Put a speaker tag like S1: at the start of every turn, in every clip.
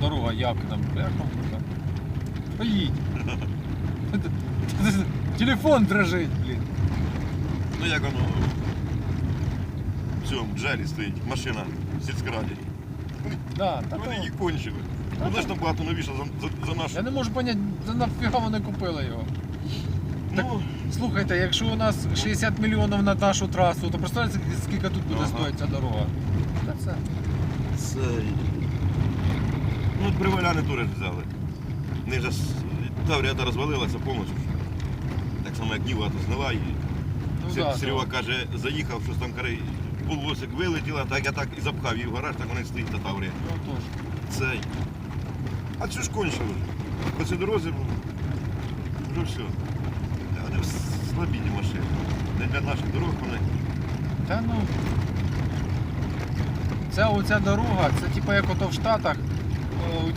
S1: дорога як там, бляха. муха. Поїдь. Телефон дрожить, блін.
S2: Ну як воно в цьому джелі стоїть машина сільськраді.
S1: Да, та
S2: Вони їх кончили. Вона ж набагато новіша за, за, за нашу.
S1: Я не можу зрозуміти, за нафіга вони купили його. так-
S2: Ну,
S1: Слухайте, якщо у нас 60 мільйонів на нашу трасу, то представляєте, скільки тут буде
S2: Ага.
S1: стоїть ця дорога? Та це.
S2: це... Ну, от приваляни теж взяли. Них же с- Таврія розвалилася повністю. Так само, як Ніва то зняла і
S1: Ну,
S2: Сер-
S1: да,
S2: Серега каже, заїхав, щось там кари, полвосик вилетіла, так я так і запхав її в гараж, так вони стоїть та Таврія.
S1: Ну, тож.
S2: Цей. А це ж кончило вже. По цій дорозі ну, вже все. Вони слабі ті машини. Не для наших дорог вони.
S1: Та ну. Ця оця дорога, це типу як ото в Штатах,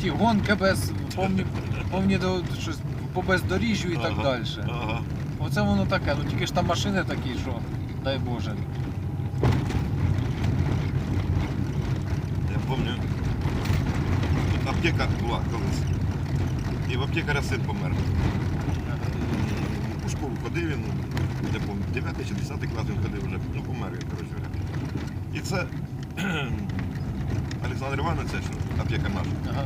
S1: ті гонки без повні, повні до щось по бездоріжжю і так
S2: Ага,
S1: далі.
S2: Ага.
S1: Оце воно таке, ну тільки ж там машини такі, що дай Боже.
S2: Я пам'ятаю. Тут аптека була колись. І в аптекаря син помер. У школу ходив він, не пам'ятаю, 9 чи 10 клас він ходив вже, ну помер він, коротше. говоря. І це Олександр Іванович, це що аптека наша,
S1: Ага.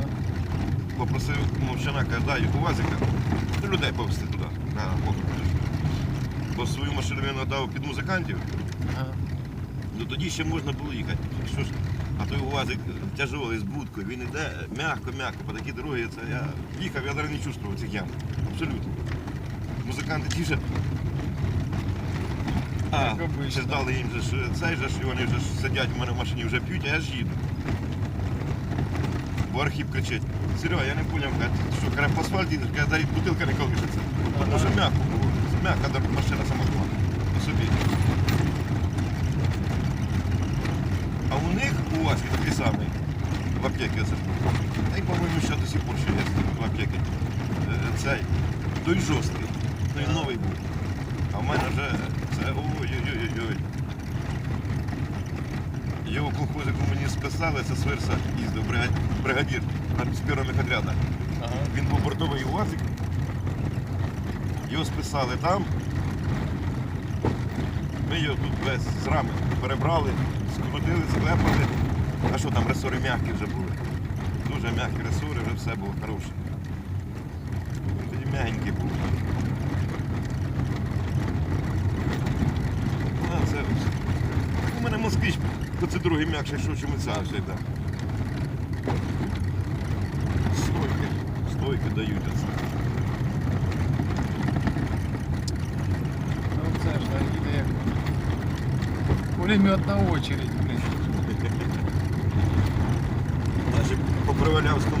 S2: попросив мовчана, каже, дай УАЗика, ну, людей повезти туди, на. Бо свою машину він віддав під музикантів,
S1: Ага.
S2: Ну тоді ще можна було їхати. Що ж, а той УАЗик тяжелий з будкою, він іде м'яко-м'яко по такій дорогі. Це я їхав, я навіть не чувствував цих ям. Абсолютно. Музиканти ті же. А, ще здали їм же цей же ж, і вони вже сидять у мене в машині, вже п'ють, а я ж їду. Бо Архіп кричить, Серега, я не поняв, що каже, по асфальті їдеш, каже, навіть бутилка не колишиться. Тому що м'яко було. М'яка машина сама була. По собі. А у них у вас такий самий в аптеці це. Та й, по-моєму, ще до сих пор ще є в аптеці. Е, Цей, той жорсткий, той новий був. А в мене вже це ой-ой-ой-ой. Його колхозику мені списали, це Сверса їздив бригадір з першого меходряда.
S1: Ага.
S2: Він був бортовий УАЗик. Його списали там. Ми його тут весь з рами перебрали, скрутили, склепали. А що там ресори м'які вже були? Дуже м'які ресори, вже все було хороше. Тоді м'ягенький був. це другий м'якший, що чому ця вже йде. Стойки, стойки дають оце.
S1: Ну це ж да, їде як пулеметна очередь, блін.
S2: Навіть по Привалявському мосту. ото.